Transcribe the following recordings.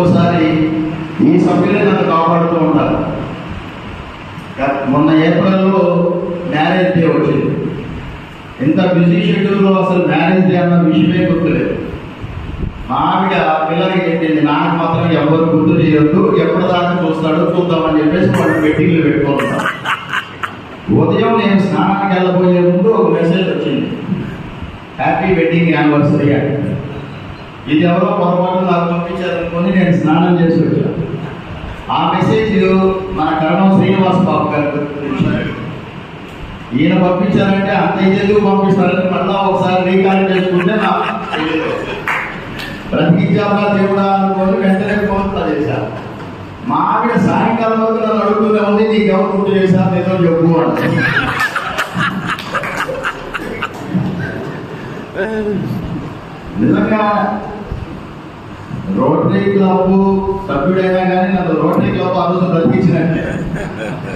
ఒక్కోసారి ఈ సభ్యులే నన్ను కాపాడుతూ ఉంటారు. మొన్న ఏప్రిల్లో మ్యారేజ్ డే వచ్చింది. ఎంత బిజీ షెడ్యూల్లో అసలు మ్యారేజ్ డే అన్న విషయమే గుర్తులేదు. మావిడ పిల్లలకి చెప్పింది నాన్న మాత్రం ఎవరు గుర్తు చేయొద్దు ఎప్పటిదాకా చూస్తాడో చూద్దామని చెప్పేసి వాళ్ళు పెట్టిళ్ళు పెట్టుకుంటాం ఉదయం నేను స్నానానికి వెళ్ళబోయే ముందు ఒక మెసేజ్ వచ్చింది. హ్యాపీ వెడ్డింగ్ యానివర్సరీ అని ఇది ఎవరో పొరపాటు నాకు పంపించారనుకొని నేను స్నానం చేసి వచ్చాను. ఆ మెసేజ్ మన కరణం శ్రీనివాస్ బాబు గారు ఈయన పంపించారంటే అంత ఎందుకు పంపిస్తారని మళ్ళా ఒకసారి రీకాల్ చేసుకుంటే నాకు తెలియదు. బ్రతికించాలా దేవుడా అనుకోని వెంటనే ఫోన్ చేశారు. మా ఆవిడ సాయంకాలం వరకు నన్ను అడుగుతూనే ఉంది నీకు ఎవరు గుర్తు చేశారు ఏదో చెప్పు అంటే నిజంగా రోటరీ క్లబ్ సభ్యుడైనా కానీ నాకు రోటరీ క్లబ్ ఆ రోజు బ్రతికించినట్టే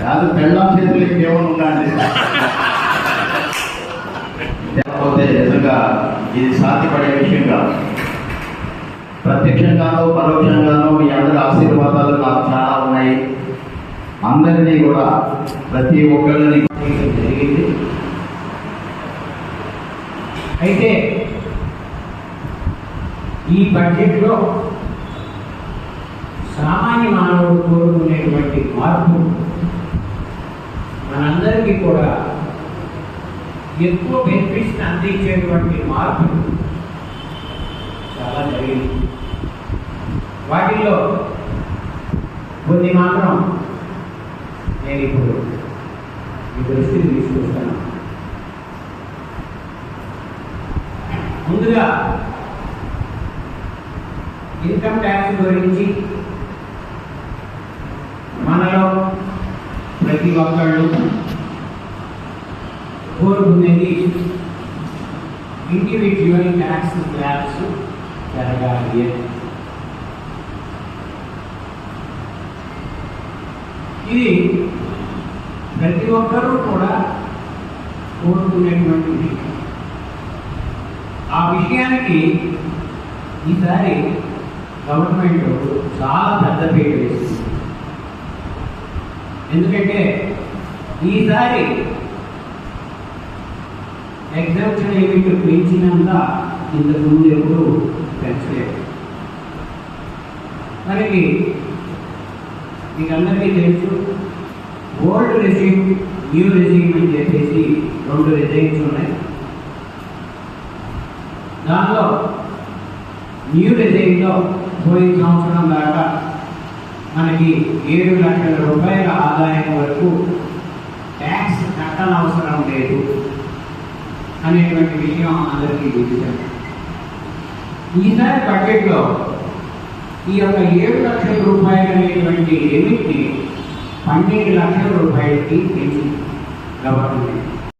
కాదు పెళ్ళాం చేతులు ఇంకేమైనా ఉండండి లేకపోతే నిజంగా ఇది సాధ్యపడే విషయం కాదు. ప్రత్యక్షంగానో పరోక్షంగానో మీ అందరి ఆశీర్వాదాలు నాకు చాలా ఉన్నాయి. అందరినీ కూడా ప్రతి ఒక్కరిని జరిగింది. అయితే ఈ బడ్జెట్లో సామాన్య మానవుడు కోరుకునేటువంటి మార్పు మనందరికీ కూడా ఎక్కువ బెనిఫిట్స్ అందించేటువంటి మార్పు చాలా జరిగింది. వాటిల్లో కొన్ని మాత్రం నేను ఇప్పుడు ఈ దృష్టిని తీసుకొస్తాను. ముందుగా ఇన్కమ్ ట్యాక్స్ గురించి మనలో ప్రతి ఒక్కళ్ళు కోరుకునేది ఇండివిజువల్ ట్యాక్స్ స్లాబ్స్ జరగాలి. ఇది ప్రతి ఒక్కరూ కూడా కోరుకునేటువంటి ఆ విషయానికి ఈసారి గవర్నమెంట్ చాలా పెద్ద పేరు వేసింది. ఎందుకంటే ఈసారి ఎగ్జామ్షన్ ఏమిటి పెంచినంత ఇంతకు ముందు ఎప్పుడు పెంచలేదు. మనకి మీకు అందరికీ తెలుసు ఓల్డ్ రెజ్యూమ్ న్యూ రెజ్యూమ్ అని చెప్పేసి రెండు రెజ్యూమ్స్ ఉన్నాయి. దానిలో న్యూ రెజ్యూమ్లో పోయిన సంవత్సరం దాకా మనకి ఏడు లక్షల రూపాయల ఆదాయం వరకు ట్యాక్స్ కట్టనవసరం లేదు అనేటువంటి విషయం అందరికీ తెలిసాం. ఈసారి బడ్జెట్లో ఈ యొక్క ఏడు లక్షల రూపాయలు అనేటువంటి లిమిట్ని పన్నెండు లక్షల రూపాయలకి పెంచింది గవర్నమెంట్.